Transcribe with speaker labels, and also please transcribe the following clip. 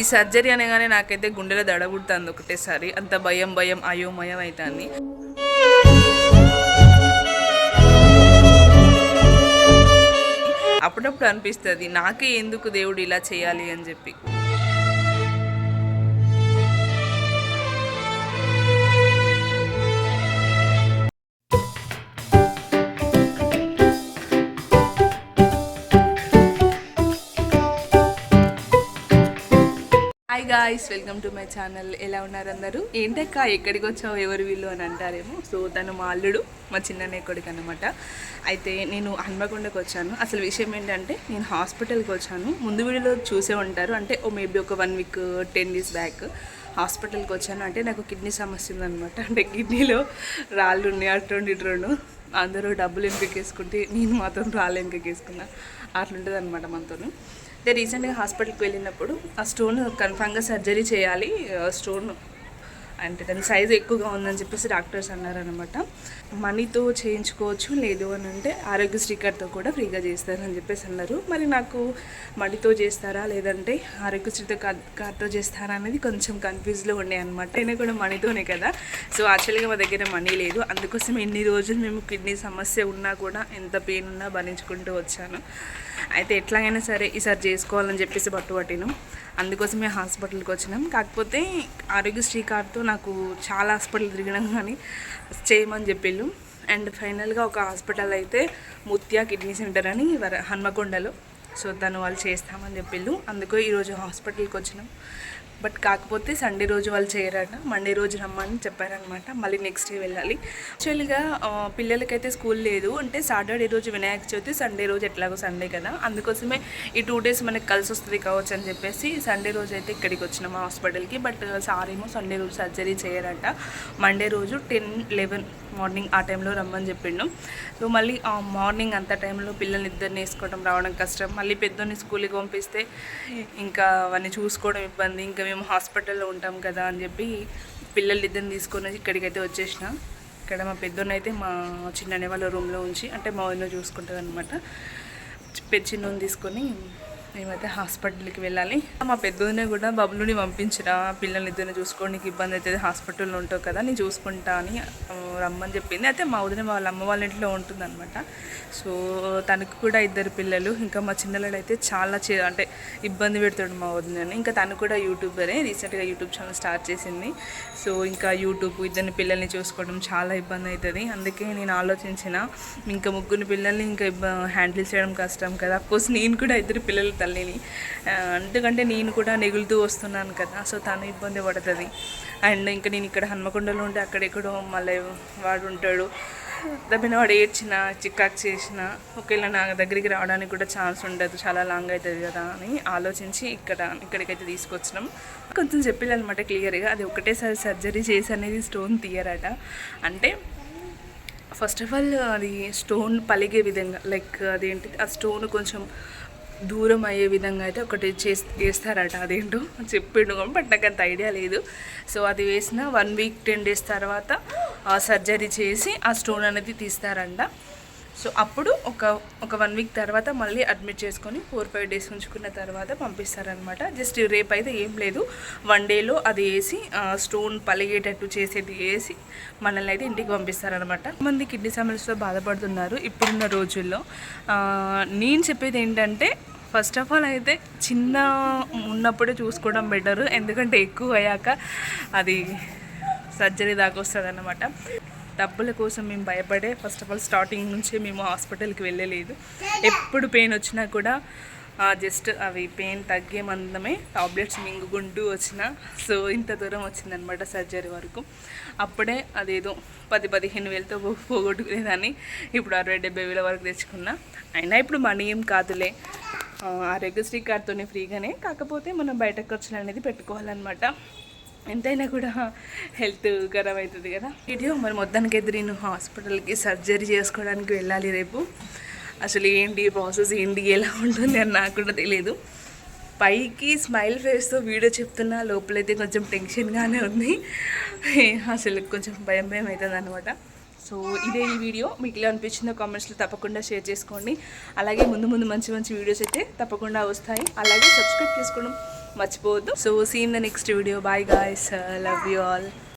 Speaker 1: ఈ సర్జరీ అనగానే నాకైతే గుండెలో దడగుడుతుంది ఒకటేసారి. అంత భయం భయం అయోమయం అవుతుంది అప్పుడప్పుడు అనిపిస్తుంది నాకే ఎందుకు దేవుడు ఇలా చేయాలి అని చెప్పి. Hi guys welcome to my channel ఎలా ఉన్నారు అందరూ? ఏంటక్క ఎక్కడికి వచ్చావు ఎవరు వీళ్ళు అని అంటారేమో. సో తను మా అల్లుడు మా చిన్ననే కొడుకు అనమాట అయితే నేను హన్మకొండకు వచ్చాను. అసలు విషయం ఏంటంటే నేను హాస్పిటల్కి వచ్చాను. ముందు వీడియోలో చూసే ఉంటారు. అంటే ఓ మేబీ ఒక one week ten days back హాస్పిటల్కి వచ్చాను. అంటే నాకు కిడ్నీ సమస్య ఉందనమాట అంటే కిడ్నీలో రాళ్ళు ఉన్నాయి అటువంటి రెండు అందరూ డబ్బులు ఎంపికేసుకుంటే నేను మాత్రం రాళ్ళు ఎంపికేసుకున్నా అట్లుంటుంది అనమాట మనతోను. అయితే రీసెంట్గా హాస్పిటల్కి వెళ్ళినప్పుడు ఆ స్టోన్ కన్ఫామ్గా సర్జరీ చేయాలి. ఆ స్టోన్ అంటే దాని సైజ్ ఎక్కువగా ఉందని చెప్పేసి డాక్టర్స్ అన్నారనమాట మనీతో చేయించుకోవచ్చు లేదు అని అంటే ఆరోగ్యశ్రీ కార్డ్తో కూడా ఫ్రీగా చేస్తారని చెప్పేసి అన్నారు. మరి నాకు మనీతో చేస్తారా లేదంటే ఆరోగ్యశ్రీతో కార్డ్ కార్డ్తో చేస్తారా అనేది కొంచెం కన్ఫ్యూజ్లో ఉండే అనమాట అయినా కూడా మనీతోనే కదా. సో యాక్చువల్గా మా దగ్గర మనీ లేదు. అందుకోసం ఎన్ని రోజులు మేము కిడ్నీ సమస్య ఉన్నా కూడా ఎంత పెయిన్ ఉన్నా భరించుకుంటూ వచ్చాను. అయితే ఎట్లాగైనా సరే ఈసారి చేసుకోవాలని చెప్పేసి పట్టుబట్టిను. అందుకోసమే హాస్పిటల్కి వచ్చినాం. కాకపోతే ఆరోగ్యశ్రీ కార్డ్తో నాకు చాలా హాస్పిటల్ తిరిగినాం కానీ చేయమని చెప్పిళ్ళు. అండ్ ఫైనల్గా ఒక హాస్పిటల్ అయితే ముత్యా కిడ్నీ సెంటర్ అని వర హన్మకొండలో. సో తను వాళ్ళు చేస్తామని చెప్పిళ్ళు. అందుకో ఈరోజు హాస్పిటల్కి వచ్చినాం. బట్ కాకపోతే సండే రోజు వాళ్ళు చేయరట. మండే రోజు రమ్మని చెప్పారనమాట. మళ్ళీ నెక్స్ట్ డే వెళ్ళాలి. యాక్చువల్గా పిల్లలకైతే స్కూల్ లేదు. అంటే సాటర్డే రోజు వినాయక చవితి సండే రోజు ఎట్లాగో సండే కదా. అందుకోసమే ఈ టూ డేస్ మనకి కలిసి వస్తుంది కావచ్చు అని చెప్పేసి సండే రోజు అయితే ఇక్కడికి వచ్చినాం హాస్పిటల్కి. బట్ సార్ ఏమో సండే రోజు సర్జరీ చేయరంట. మండే రోజు టెన్ లెవెన్ మార్నింగ్ ఆ టైంలో రమ్మని చెప్పిండు. సో మళ్ళీ ఆ మార్నింగ్ అంత టైంలో పిల్లల్ని ఇద్దరిని వేసుకోవడం రావడం కష్టం. మళ్ళీ పెద్దోని స్కూల్కి పంపిస్తే ఇంకా అవన్నీ చూసుకోవడం ఇబ్బంది. ఇంకా మేము హాస్పిటల్లో ఉంటాం కదా అని చెప్పి పిల్లలు ఇద్దరిని తీసుకొని ఇక్కడికైతే వచ్చేసిన. ఇక్కడ మా పెద్దోన్నైతే అయితే మా చిన్ననే వాళ్ళ రూమ్లో ఉంచి అంటే మా ఊరిలో చూసుకుంటుంది అనమాట చిన్నోని తీసుకొని మేమైతే హాస్పిటల్కి వెళ్ళాలి. మా పెద్దోనే కూడా బబులుని పంపించిన పిల్లల్ని ఇద్దరిని చూసుకోవడానికి ఇబ్బంది అవుతుంది హాస్పిటల్లో ఉంటావు కదా నేను చూసుకుంటా అని రమ్మని చెప్పింది. అయితే మా వదిన వాళ్ళ అమ్మ వాళ్ళ ఇంట్లో ఉంటుందన్నమాట. సో తనకు కూడా ఇద్దరు పిల్లలు ఇంకా మా చిన్నలాడు అయితే చాలా చే అంటే ఇబ్బంది పెడతాడు మా వదినని. ఇంకా తను కూడా యూట్యూబరే రీసెంట్గా యూట్యూబ్ ఛానల్ స్టార్ట్ చేసింది. సో ఇంకా యూట్యూబ్ ఇద్దరిని పిల్లల్ని చూసుకోవడం చాలా ఇబ్బంది అవుతుంది. అందుకే నేను ఆలోచించిన ఇంకా ముగ్గురు పిల్లల్ని ఇంకా హ్యాండిల్ చేయడం కష్టం కదా. అఫ్కోర్స్ నేను కూడా ఇద్దరు పిల్లలు తల్లిని. ఎందుకంటే నేను కూడా నెగులుతూ వస్తున్నాను కదా సో తను ఇబ్బంది పడుతుంది. అండ్ ఇంకా నేను ఇక్కడ హన్మకొండలో ఉంటే అక్కడెక్కడో మళ్ళీ వాడు ఉంటాడు. దబ్బిన వాడు ఏడ్చిన చిక్కాక్ చేసిన ఒకవేళ నా దగ్గరికి రావడానికి కూడా ఛాన్స్ ఉండదు చాలా లాంగ్ అవుతుంది కదా అని ఆలోచించి ఇక్కడ ఇక్కడికైతే తీసుకొచ్చినాం. కొంచెం చెప్పాలన్నమాట క్లియర్గా అది ఒకటేసారి సర్జరీ చేసి అనేది స్టోన్ తీయరట. అంటే ఫస్ట్ ఆఫ్ ఆల్ అది స్టోన్ పలిగే విధంగా లైక్ అదేంటి ఆ స్టోన్ కొంచెం దూరం అయ్యే విధంగా అయితే ఒకటి చేస్ వేస్తారట అదేంటో చెప్పిండు కానీ బట్ నాకు అంత ఐడియా లేదు. సో అది వేసిన వన్ వీక్ టెన్ డేస్ తర్వాత ఆ సర్జరీ చేసి ఆ స్టోన్ అనేది తీస్తారంట. సో అప్పుడు ఒక ఒక వన్ వీక్ తర్వాత మళ్ళీ అడ్మిట్ చేసుకొని ఫోర్ ఫైవ్ డేస్ ఉంచుకున్న తర్వాత పంపిస్తారనమాట జస్ట్ రేపు అయితే ఏం లేదు. వన్ డేలో అది వేసి స్టోన్ పలిగేటట్టు చేసేది వేసి మనల్ని అయితే ఇంటికి పంపిస్తారనమాట మంది కిడ్నీ సమస్యతో బాధపడుతున్నారు ఇప్పుడున్న రోజుల్లో. నేను చెప్పేది ఏంటంటే ఫస్ట్ ఆఫ్ ఆల్ అయితే చిన్న ఉన్నప్పుడే చూసుకోవడం బెటర్ ఎందుకంటే ఎక్కువ అయ్యాక అది సర్జరీ దాకా వస్తుంది అనమాట డబ్బుల కోసం మేము భయపడే ఫస్ట్ ఆఫ్ ఆల్ స్టార్టింగ్ నుంచే మేము హాస్పిటల్కి వెళ్ళలేదు. ఎప్పుడు పెయిన్ వచ్చినా కూడా జస్ట్ అవి పెయిన్ తగ్గే మందమే టాబ్లెట్స్ మింగుకుంటూ వచ్చిన సో ఇంత దూరం వచ్చిందనమాట సర్జరీ వరకు. అప్పుడే అదేదో పది పదిహేను వేలతో పోగొట్టుకునేదాన్ని. ఇప్పుడు అరవై డెబ్బై వేల వరకు తెచ్చుకున్నా. అయినా ఇప్పుడు మనీ ఏం కాదులే. ఆరోగ్యశ్రీ కార్డుతోనే ఫ్రీగానే కాకపోతే మనం బయట ఖర్చులు అనేది పెట్టుకోవాలన్నమాట. ఎంతైనా కూడా హెల్త్ ఖరాబ్ అవుతుంది కదా. వీడియో మరి మొత్తానికి ఎదురు నేను హాస్పిటల్కి సర్జరీ చేసుకోవడానికి వెళ్ళాలి రేపు. అసలు ఏంటి ప్రాసెస్? ఏంటి? ఎలా ఉంటుంది? అని నాకు కూడా తెలియదు పైకి స్మైల్ ఫేస్తో వీడియో చెప్తున్నా లోపలైతే కొంచెం టెన్షన్గానే ఉంది. అసలు కొంచెం భయం భయం అవుతుంది అనమాట సో ఇదే ఈ వీడియో. మీకు ఇలా అనిపించిందో కామెంట్స్లో తప్పకుండా షేర్ చేసుకోండి. అలాగే ముందు ముందు మంచి మంచి వీడియోస్ అయితే తప్పకుండా వస్తాయి. అలాగే సబ్స్క్రైబ్ చేసుకోవడం మర్చిపోవద్దు. So seen the next video bye guys love you all